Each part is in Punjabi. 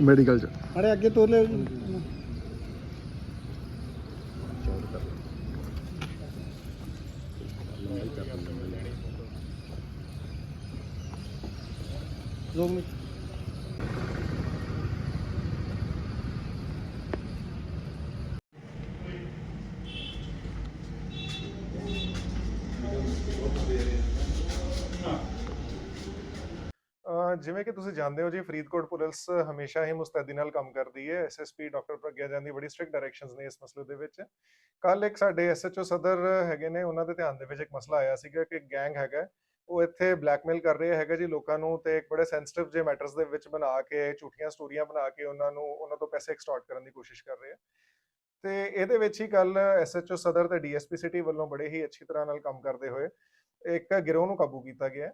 ਮੈਡੀਕਲ ਚ। ਅਰੇ ਅੱਗੇ ਤੋਰ ਲੈ ਦੋ ਜਿਵੇਂ ਕਿ ਤੁਸੀਂ ਜਾਣਦੇ ਹੋ ਜੀ, ਫਰੀਦਕੋਟ ਪੁਲਿਸ ਹਮੇਸ਼ਾ ਹੀ ਮੁਸਤੈਦੀ ਨਾਲ ਕੰਮ ਕਰਦੀ ਹੈ। ਐਸਐਸਪੀ ਡਾਕਟਰ ਪ੍ਰਗਿਆ ਜਾਨ ਦੀ ਬੜੀ ਸਟ੍ਰਿਕਟ ਡਾਇਰੈਕਸ਼ਨਸ ਨੇ ਇਸ ਮਸਲੇ ਦੇ ਵਿੱਚ। ਕੱਲ ਇੱਕ ਸਾਡੇ ਐਸਐਚਓ ਸਦਰ ਹੈਗੇ ਨੇ, ਉਹਨਾਂ ਦੇ ਧਿਆਨ ਦੇ ਵਿੱਚ ਇੱਕ ਮਸਲਾ ਆਇਆ ਸੀਗਾ ਕਿ ਗੈਂਗ ਹੈਗਾ ਉਹ ਇੱਥੇ ਬਲੈਕਮੇਲ ਕਰ ਰਿਹਾ ਹੈਗਾ ਜੀ ਲੋਕਾਂ ਨੂੰ ਤੇ ਇੱਕ ਬੜੇ ਸੈਂਸਿਟਿਵ ਜੇ ਮੈਟਰਸ ਦੇ ਵਿੱਚ ਬਣਾ ਕੇ, ਝੂਠੀਆਂ ਸਟੋਰੀਆਂ ਬਣਾ ਕੇ ਉਹਨਾਂ ਨੂੰ, ਉਹਨਾਂ ਤੋਂ ਪੈਸੇ ਐਕਸਟੋਰਟ ਕਰਨ ਦੀ ਕੋਸ਼ਿਸ਼ ਕਰ ਰਹੇ ਆ। ਤੇ ਇਹਦੇ ਵਿੱਚ ਹੀ ਕੱਲ ਐਸਐਚਓ ਸਦਰ ਤੇ ਡੀਐਸਪੀ ਸਿਟੀ ਵੱਲੋਂ ਬੜੇ ਹੀ ਅੱਛੀ ਤਰ੍ਹਾਂ ਨਾਲ ਕੰਮ ਕਰਦੇ ਹੋਏ ਇੱਕ ਗਿਰੋਹ ਨੂੰ ਕਾਬੂ ਕੀਤਾ ਗਿਆ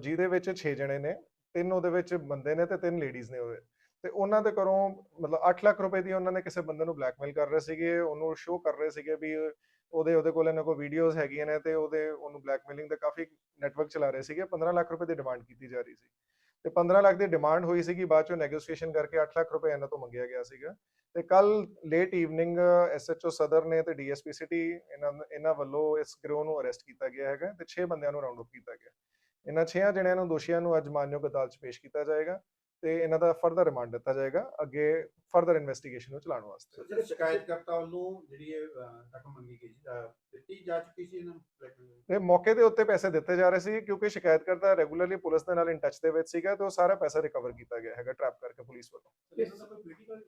ਜਿਹਦੇ ਵਿੱਚ 6 ਜਣੇ ਨੇ। ਤਿੰਨ ਉਹਦੇ ਵਿੱਚ ਬੰਦੇ ਨੇ ਤੇ ਤਿੰਨ ਲੇਡੀਜ਼ ਨੇ ਉਹਦੇ। ਤੇ ਉਹਨਾਂ ਦੇ ਘਰੋਂ ਮਤਲਬ 8 ਲੱਖ ਰੁਪਏ ਦੀ ਉਹਨਾਂ ਨੇ ਕਿਸੇ ਬੰਦੇ ਨੂੰ ਬਲੈਕਮੇਲ ਕਰ ਰਹੇ ਸੀਗੇ, ਉਹਨੂੰ ਸ਼ੋਅ ਕਰ ਰਹੇ ਸੀਗੇ ਵੀ ਉਹਦੇ ਉਹਦੇ ਕੋਲ ਇਹਨਾਂ ਕੋਲ ਵੀਡੀਓਜ਼ ਹੈਗੀਆਂ ਨੇ ਤੇ ਉਹਦੇ, ਉਹਨੂੰ ਬਲੈਕਮੇਲਿੰਗ ਦਾ ਕਾਫੀ ਨੈਟਵਰਕ ਚਲਾ ਰਹੇ ਸੀਗੇ। 15 ਲੱਖ ਰੁਪਏ ਦੀ ਡਿਮਾਂਡ ਕੀਤੀ ਜਾ ਰਹੀ ਸੀ। ਤੇ 15 ਲੱਖ ਦੀ ਡਿਮਾਂਡ ਹੋਈ ਸੀਗੀ, ਬਾਅਦ ਚੋਂ ਨੈਗੋਸ਼ੀਏਸ਼ਨ ਕਰਕੇ 8 ਲੱਖ ਰੁਪਏ ਇਹਨਾਂ ਤੋਂ ਮੰਗਿਆ ਗਿਆ ਸੀਗਾ। ਤੇ ਕੱਲ ਲੇਟ ਈਵਨਿੰਗ ਐਸਐਚਓ ਸਦਰ ਨੇ ਤੇ ਡੀਐਸਪੀ ਸਿਟੀ ਇਹਨਾਂ ਇਹਨਾਂ ਵੱਲੋਂ ਇਸ ਗਰੋਹ ਨੂੰ ਅਰੈਸਟ ਕੀਤਾ ਗਿਆ ਹੈਗਾ ਤੇ 6 ਬੰਦਿਆਂ ਨੂੰ ਰਾਉਂਡ ਅਪ ਕੀਤਾ ਗਿਆ। ਇਹਨਾਂ 6 ਜਣਿਆਂ ਨੂੰ ਦੋਸ਼ੀਆਂ ਨੂੰ ਅੱਜ ਮਾਨਯੋਗ ਅਦਾਲਤ 'ਚ ਪੇਸ਼ ਕੀਤਾ ਜਾਏਗਾ। ਤੇ ਇਹਨਾਂ ਦਾ ਫਰਦਰ ਰਿਮਾਂਡ ਦਿੱਤਾ ਜਾਏਗਾ ਅੱਗੇ ਫਰਦਰ ਇਨਵੈਸਟੀਗੇਸ਼ਨ ਨੂੰ ਚਲਾਉਣ ਵਾਸਤੇ। ਜਿਹੜੇ ਸ਼ਿਕਾਇਤਕਰਤਾ ਵੱਲੋਂ ਜਿਹੜੀ ਇਹ ਰਕਮ ਮੰਗੀ ਗਈ ਦਿੱਤੀ ਜਾ ਚੁੱਕੀ ਸੀ ਇਹਨਾਂ ਨੂੰ? ਤੇ ਮੌਕੇ ਦੇ ਉੱਤੇ ਪੈਸੇ ਦਿੱਤੇ ਜਾ ਰਹੇ ਸੀ ਕਿਉਂਕਿ ਸ਼ਿਕਾਇਤਕਰਤਾ ਰੈਗੂਲਰਲੀ ਪੁਲਿਸ ਦੇ ਨਾਲ ਇਨ ਟੱਚ ਦੇ ਵਿੱਚ ਸੀਗਾ ਤੇ ਉਹ ਸਾਰਾ ਪੈਸਾ ਰਿਕਵਰ ਕੀਤਾ ਗਿਆ ਹੈਗਾ ਟ੍ਰੈਪ ਕਰਕੇ ਪੁਲਿਸ ਵੱਲੋਂ। ਇਸ ਦਾ ਕੋਈ ਪੋਲੀਟੀਕਲ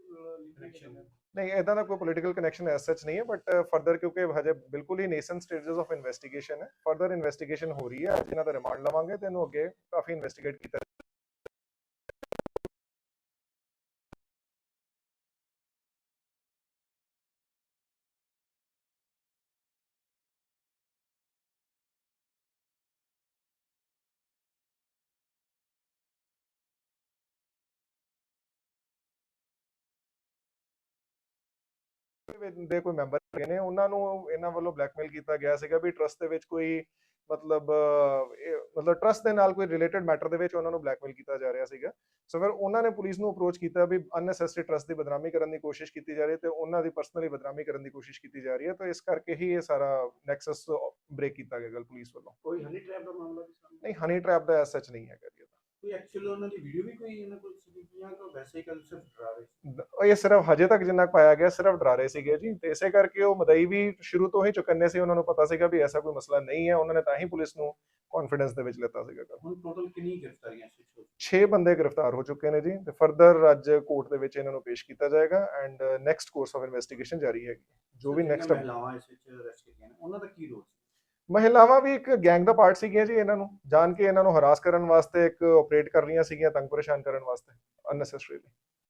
ਕਨੈਕਸ਼ਨ ਨਹੀਂ ਇਦਾਂ ਦਾ ਕੋਈ ਪੋਲੀਟੀਕਲ ਕਨੈਕਸ਼ਨ ਐਸ ਸੱਚ ਨਹੀਂ ਹੈ ਬਟ ਫਰਦਰ ਕਿਉਂਕਿ ਹਜੇ ਬਿਲਕੁਲ ਹੀ ਨੇਸਨ ਸਟੇਜਸ ਆਫ ਇਨਵੈਸਟੀਗੇਸ਼ਨ ਹੈ। ਫਰਦਰ ਇਨਵੈਸਟੀਗੇਸ਼ਨ ਹੋ ਰਹੀ ਹੈ ਅੱਜ ਇਹਨਾਂ ਦਾ ਰਿਮਾਂਡ ਲਵਾਂਗੇ ਤੇ ਇਹਨੂੰ ਅੱਗੇ ਕਾਫੀ ਇਨਵੈਸਟੀਗੇਟ ਕੀਤਾ ਦੇ ਕੋਈ ਮੈਂਬਰ ਹੈਗੇ ਨੇ ਉਹਨਾਂ ਨੂੰ ਇਹਨਾਂ ਵੱਲੋਂ ਬਲੈਕਮੇਲ ਕੀਤਾ ਗਿਆ ਸੀਗਾ ਵੀ ਟਰਸਟ ਦੇ ਵਿੱਚ ਕੋਈ ਮਤਲਬ ਮਤਲਬ ਟਰਸਟ ਦੇ ਨਾਲ ਕੋਈ ਰਿਲੇਟਡ ਮੈਟਰ ਦੇ ਵਿੱਚ ਉਹਨਾਂ ਨੂੰ ਬਲੈਕਮੇਲ ਕੀਤਾ ਜਾ ਰਿਹਾ ਸੀਗਾ ਸੋ ਫਿਰ ਉਹਨਾਂ ਨੇ ਪੁਲਿਸ ਨੂੰ ਅਪਰੋਚ ਕੀਤਾ ਵੀ ਅਨਨੈਸੈਸਰੀ ਟਰਸਟ ਦੀ ਬਦਨਾਮੀ ਕਰਨ ਦੀ ਕੋਸ਼ਿਸ਼ ਕੀਤੀ ਜਾ ਰਹੀ ਹੈ ਤੇ ਉਹਨਾਂ ਦੀ ਪਰਸਨਲੀ ਬਦਨਾਮੀ ਕਰਨ ਦੀ ਕੋਸ਼ਿਸ਼ ਕੀਤੀ ਜਾ ਰਹੀ ਹੈ ਤਾਂ ਇਸ ਕਰਕੇ ਹੀ ਇਹ ਸਾਰਾ ਨੈਕਸਸ ਬ੍ਰੇਕ ਕੀਤਾ ਗਿਆ ਗੱਲ ਪੁਲਿਸ ਵੱਲੋਂ ਕੋਈ ਹਨੀ ਟ੍ਰੈਪ ਦਾ ਮਾਮਲਾ ਵੀ ਸਾਹਮਣੇ ਨਹੀਂ ਹਨੀ ਟ੍ਰੈਪ ਦਾ ਐਸ ਸੱਚ ਨਹੀਂ ਹੈਗਾ ਜੀ। ਕੋਈ ਐਕਚੁਅਲ ਉਹਨਾਂ ਦੀ ਵੀਡੀਓ ਵੀ ਕੋਈ ਇਹਨਾਂ ਕੋਲ ਜਾਂ ਵੈਸੇ ਡਰਾ ਰਹੇ ਸੀ? ਇਹ ਸਿਰਫ ਹਜੇ ਤੱਕ ਜਿੰਨਾ ਪਾਇਆ ਗਿਆ ਸਿਰਫ ਡਰਾਰੇ ਸੀਗੇ ਜੀ। ਤੇ ਇਸੇ ਕਰਕੇ ਉਹ ਮਦਈ ਵੀ ਸ਼ੁਰੂ ਤੋਂ ਹੀ ਚੁਕੰਨੇ ਸੀ। ਉਹਨਾਂ ਨੂੰ ਪਤਾ ਸੀਗਾ ਵੀ ਐਸਾ ਕੋਈ ਮਸਲਾ ਨਹੀਂ ਹੈ। ਉਹਨਾਂ ਨੇ ਤਾਂ ਹੀ ਪੁਲਿਸ ਨੂੰ ਕੌਨਫੀਡੈਂਸ ਦੇ ਵਿੱਚ ਲਿੱਤਾ ਸੀਗਾ। ਹੁਣ ਟੋਟਲ ਕਿੰਨੀ ਗ੍ਰਿਫਤਾਰੀਆਂ ਸੀ 6 ਬੰਦੇ ਗ੍ਰਿਫਤਾਰ ਹੋ ਚੁੱਕੇ ਨੇ ਜੀ। ਤੇ ਫਰਦਰ ਅੱਜ ਕੋਰਟ ਦੇ ਵਿੱਚ ਇਹਨਾਂ ਨੂੰ ਪੇਸ਼ ਕੀਤਾ ਜਾਏਗਾ and next course of investigation ਜਾਰੀ ਹੈਗੀ। ਜੋ ਵੀ ਨੈਕਸਟ ਮਹਿਲਾਵਾਂ ਇਸ ਵਿੱਚ ਅਰੈਸਟ ਕੀਤੀਆਂ ਨੇ ਉਹਨਾਂ ਦਾ ਕੀ ਰੋਲ ਮਹਿਲਾਵਾਂ ਵੀ ਇੱਕ ਗੈਂਗ ਦਾ ਪਾਰਟ ਸੀਗੀਆਂ ਜੀ ਇਹਨਾਂ ਨੂੰ, ਜਾਣ ਕੇ ਇਹਨਾਂ ਨੂੰ ਹਰਾਸ ਕਰਨ ਵਾਸਤੇ ਇੱਕ ਆਪਰੇਟ ਕਰ ਰਹੀਆਂ ਸੀਗੀਆਂ, ਤੰਗ ਪਰੇਸ਼ਾਨ ਕਰਨ ਵਾਸਤੇ ਅਨਨੈਸੈਸਰੀਲੀ